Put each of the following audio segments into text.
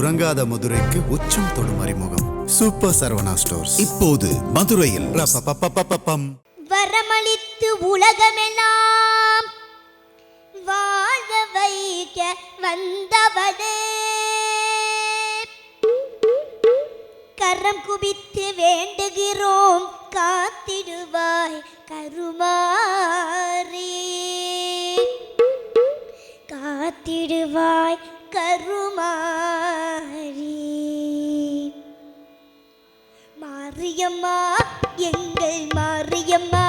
உறங்காத மதுரைக்கு உச்சம் தொடும் அறிமுகம். சூப்பர் சரவணா ஸ்டோர்ஸ் இப்போது மதுரையில். வரமளித்து உலகமெல்லாம் வாழ வைக்க வந்தவளே. கரம் குவித்து வேண்டுகிறோம் காத்திடுவாய் கருமா. மாரியம்மா எங்கள் மாரியம்மா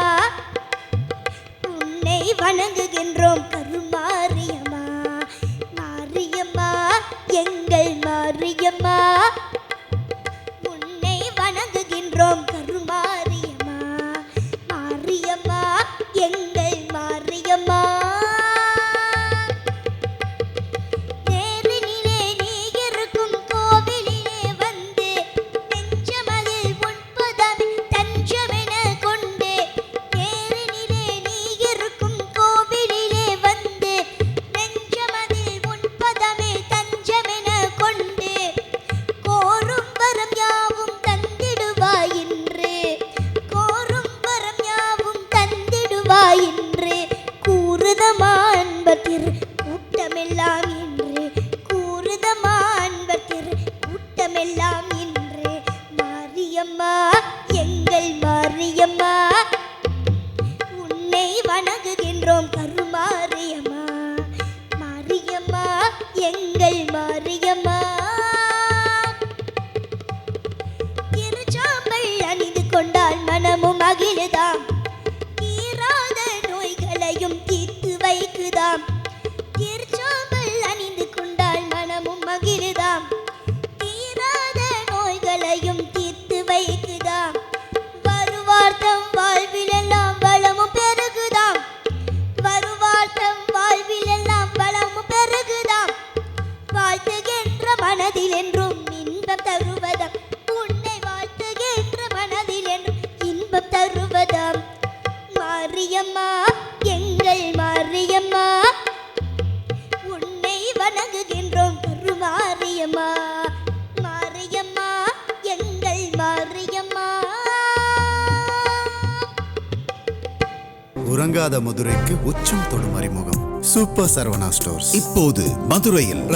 உன்னை வணங்குகின்றோம் கருமாரியம்மா. மாரியம்மா எங்கள் மாரியம்மா அன்பத்திர் கூட்டமெல்லாம் இன்று. கூறுதமா அன்பத்திர் கூட்டமெல்லாம் இன்று. மாரியம்மா எங்கள் மாரியம்மா உன்னை வணங்குகின்றோம் கருமாரியம்மா. மாரியம்மா எங்கள் மனதில் என்றும் இன்பம் தருவதாம். உன்னை வாழ்த்துகின்ற மனதில் என்றும் இன்பம் தருவதாம். மாரியம்மா எங்கள் மாரியம்மா உன்னை வணங்குகின்றோம் கருமாரியம்மா. மாரியம்மா எங்கள் மாரியம்மா. உறங்காத மதுரைக்கு உச்சம் தொடும் அறிமுகம். Super Saravana stores. இப்போது மதுரையில்